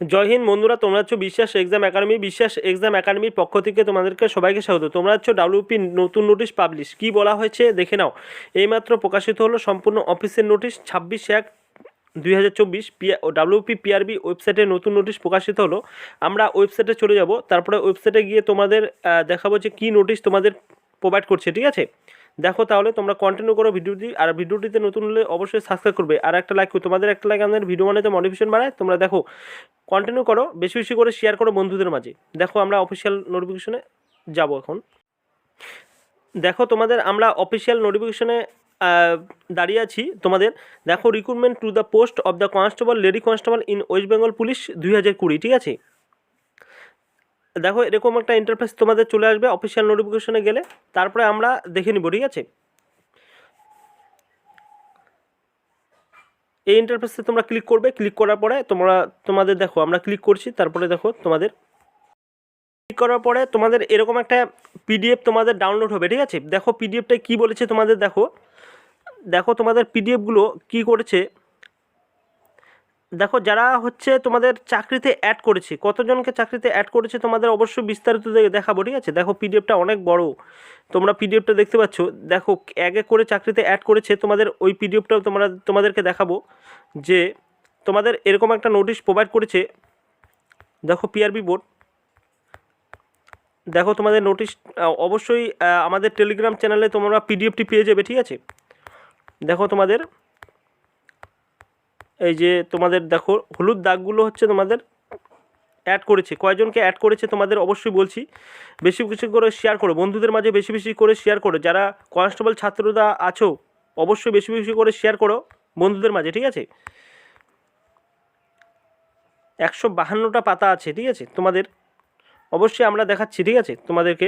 জয় হিন্দ, বন্ধুরা, তোমরা হচ্ছে বিশ্বাস এক্সাম একাডেমি, বিশ্বাস এক্সাম একাডেমির পক্ষ থেকে তোমাদেরকে সবাইকে স্বাগত। তোমরা হচ্ছে ডাব্লিউপি নতুন নোটিশ পাবলিশ কি বলা হয়েছে দেখে নাও। এইমাত্র প্রকাশিত হলো সম্পূর্ণ অফিসের নোটিশ ছাব্বিশ এক দুই হাজার চব্বিশ ডাব্লিউপি পিআরবি ওয়েবসাইটে নতুন নোটিশ প্রকাশিত হলো। আমরা ওয়েবসাইটে চলে যাব, তারপরে ওয়েবসাইটে গিয়ে তোমাদের দেখাবো যে কী নোটিশ তোমাদের প্রোভাইড করছে, ঠিক আছে? দেখো তাহলে তোমরা কন্টিনিউ করো ভিডিওটি, আর ভিডিওটিতে নতুন হলে অবশ্যই সাবস্ক্রাইব করবে। আর একটা লাইক তোমাদের একটা লাইক আমাদের ভিডিও বানাতে মোটিভেশন বাড়ায়। তোমরা দেখো কন্টিনিউ করো, বেশি বেশি করে শেয়ার করো বন্ধুদের মাঝে। দেখো আমরা অফিসিয়াল নোটিফিকেশনে যাব এখন। দেখো তোমাদের, আমরা অফিসিয়াল নোটিফিকেশনে দাঁড়িয়ে আছি। তোমাদের, দেখো recruitment to the post of the constable lady constable in West Bengal police দুই হাজার কুড়ি, ঠিক আছে? দেখো, এরকম একটা ইন্টারফেস তোমাদের চলে আসবে অফিসিয়াল নোটিফিকেশনে গেলে। তারপরে আমরা দেখে নিব, ঠিক আছে? এই ইন্টারফেসে তোমরা ক্লিক করবে ক্লিক করার পরে তোমরা, তোমাদের দেখো, আমরা ক্লিক করছি, তারপরে দেখো তোমাদের ক্লিক করার পরে তোমাদের এরকম একটা পিডিএফ তোমাদের ডাউনলোড হবে, ঠিক আছে? দেখো পিডিএফটা কী বলেছে তোমাদের, দেখো। দেখো তোমাদের পিডিএফগুলো কী করেছে? দেখো, যারা হচ্ছে তোমাদের চাকরিতে অ্যাড করেছে, কতজনকে চাকরিতে অ্যাড করেছে তোমাদের অবশ্যই বিস্তারিত দেখাবো, ঠিক আছে? দেখো পিডিএফটা অনেক বড়। তোমরা পিডিএফটা দেখতে পাচ্ছ। দেখো, এক এক করে চাকরিতে অ্যাড করেছে তোমাদের ওই পিডিএফটাও তোমরা তোমাদেরকে দেখাবো যে তোমাদের এরকম একটা নোটিশ প্রোভাইড করেছে। দেখো পিআরবি বোর্ড দেখো, তোমাদের নোটিশ অবশ্যই আমাদের টেলিগ্রাম চ্যানেলে তোমরা পিডিএফটি পেয়ে যাবে, ঠিক আছে? দেখো, তোমাদের এই যে তোমাদের দেখো, হলুদ দাগগুলো হচ্ছে তোমাদের অ্যাড করেছে। কয়জনকে অ্যাড করেছে তোমাদের অবশ্যই বলছি। বেশি বেশি করে শেয়ার করো, বন্ধুদের মাঝে বেশি বেশি করে শেয়ার করো। যারা কনস্টেবল ছাত্ররা আছো, অবশ্যই বেশি বেশি করে শেয়ার করো বন্ধুদের মাঝে, ঠিক আছে? একশো বাহান্নটা পাতা আছে, ঠিক আছে? তোমাদের অবশ্যই আমরা দেখাচ্ছি, ঠিক আছে? তোমাদেরকে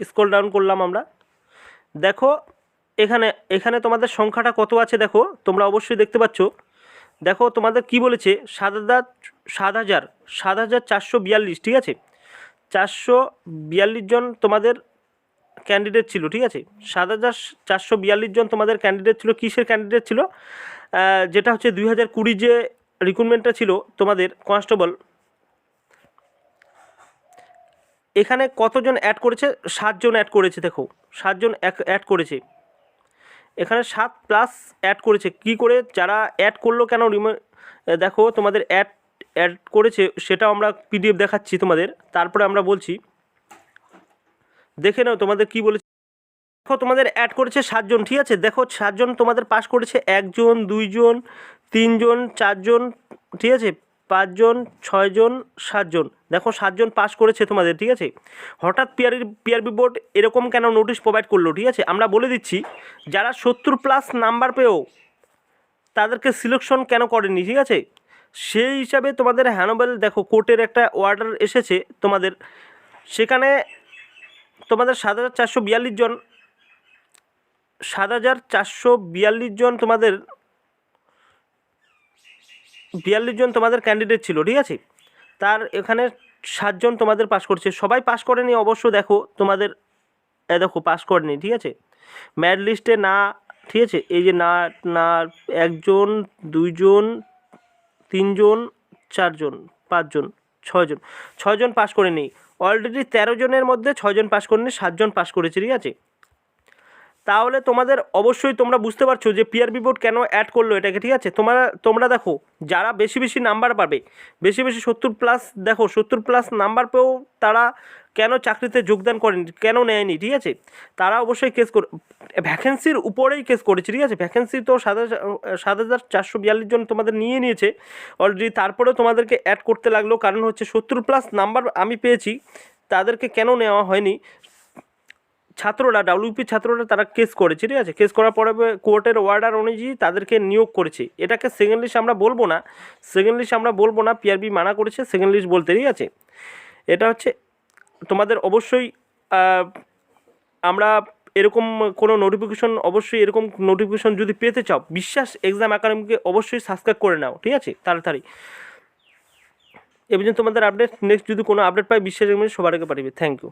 স্ক্রল ডাউন করলাম আমরা। দেখো, এখানে এখানে তোমাদের সংখ্যাটা কত আছে দেখো, তোমরা অবশ্যই দেখতে পাচ্ছ। দেখো, তোমাদের কি বলেছে? সাত হাজার সাত হাজার সাত হাজার চারশো বিয়াল্লিশ, ঠিক আছে? চারশো বিয়াল্লিশ জন তোমাদের ক্যান্ডিডেট ছিল, ঠিক আছে? সাত হাজার চারশো বিয়াল্লিশ জন তোমাদের ক্যান্ডিডেট ছিল। কিসের ক্যান্ডিডেট ছিল? যেটা হচ্ছে দুই হাজার কুড়ি যে রিক্রুটমেন্টটা ছিল তোমাদের কনস্টেবল এখানে কতজন অ্যাড করেছে? সাতজন অ্যাড করেছে, দেখো। সাতজন অ্যাড করেছে। এখানে সাত প্লাস অ্যাড করেছে। কি করে? যারা অ্যাড করল কেন? রিমো- দেখো, তোমাদের অ্যাড অ্যাড করেছে, সেটাও আমরা পিডিএফ দেখাচ্ছি তোমাদের। তারপরে আমরা বলছি, দেখে নাও তোমাদের কি বলেছে। দেখো, তোমাদের অ্যাড করেছে সাতজন, ঠিক আছে? দেখো, সাতজন তোমাদের পাস করেছে একজন, দুইজন, তিনজন, চারজন, ঠিক আছে? পাঁচজন, ছয়জন, সাতজন। দেখো, সাতজন পাস করেছে তোমাদের, ঠিক আছে? হঠাৎ পিআর পিআরবি বোর্ড এরকম কেন নোটিশ প্রোভাইড করল, ঠিক আছে? আমরা বলে দিচ্ছি, যারা সত্তর প্লাস নাম্বার পেয়েও তাদেরকে সিলেকশন কেন করেনি, ঠিক আছে? সেই হিসাবে তোমাদের হ্যানোবেল দেখো কোর্টের একটা অর্ডার এসেছে তোমাদের। সেখানে তোমাদের সাত হাজার চারশো বিয়াল্লিশ জন, সাত হাজার চারশো বিয়াল্লিশ জন তোমাদের বিয়াল্লিশ জন তোমাদের ক্যান্ডিডেট ছিল, ঠিক আছে? তার এখানে সাতজন তোমাদের পাস করছে। সবাই পাস করেনি, অবশ্য দেখো তোমাদের দেখো পাস করেনি, ঠিক আছে? ম্যাড লিস্টে না, ঠিক আছে? এই যে না না, একজন, দুইজন, তিনজন, চারজন, পাঁচজন, ছয়জন ছয়জন পাস করেনি। অলরেডি তেরো জনের মধ্যে ছয়জন পাস করেনি, সাতজন পাস করেছে, ঠিক আছে? তাহলে তোমাদের অবশ্যই তোমরা বুঝতে পারছ যে পিআরবি বোর্ড কেন অ্যাড করল এটাকে, ঠিক আছে? তোমরা তোমরা দেখো, যারা বেশি বেশি নাম্বার পাবে, বেশি বেশি সত্তর প্লাস দেখো, সত্তর প্লাস নাম্বার পেয়েও তারা কেন চাকরিতে যোগদান করেনি, কেন নেয়নি, ঠিক আছে? তারা অবশ্যই কেস করে ভ্যাকেন্সির উপরেই কেস করেছে, ঠিক আছে? ভ্যাকেন্সি তো সাত হাজার সাত হাজার চারশো বিয়াল্লিশ জন তোমাদের নিয়ে নিয়েছে অলরেডি তারপরেও তোমাদেরকে অ্যাড করতে লাগল, কারণ হচ্ছে সত্তর প্লাস নাম্বার আমি পেয়েছি, তাদেরকে কেন নেওয়া হয়নি? ছাত্ররা ডাব্লিউপি ছাত্ররা তারা কেস করেছে, ঠিক আছে? কেস করার পরে কোর্টের অর্ডার অনুযায়ী তাদেরকে নিয়োগ করেছে। এটাকে সেকেন্ড লিস্ট আমরা বলব না। সেকেন্ড লিস্ট আমরা বলব না পিআরবি মানা করেছে সেকেন্ড লিস্ট বলতে, ঠিক আছে? এটা হচ্ছে তোমাদের অবশ্যই আমরা এরকম কোনো নোটিফিকেশন অবশ্যই এরকম নোটিফিকেশন যদি পেতে চাও, বিশ্বাস এক্সাম একাডেমিকে অবশ্যই সাবস্ক্রাইব করে নাও, ঠিক আছে? তাড়াতাড়ি। এবার তোমাদের আপডেট নেক্সট যদি কোনো আপডেট পাই, বিশ্বাস একাডেমি সবার আগে পাঠিয়ে থ্যাংক ইউ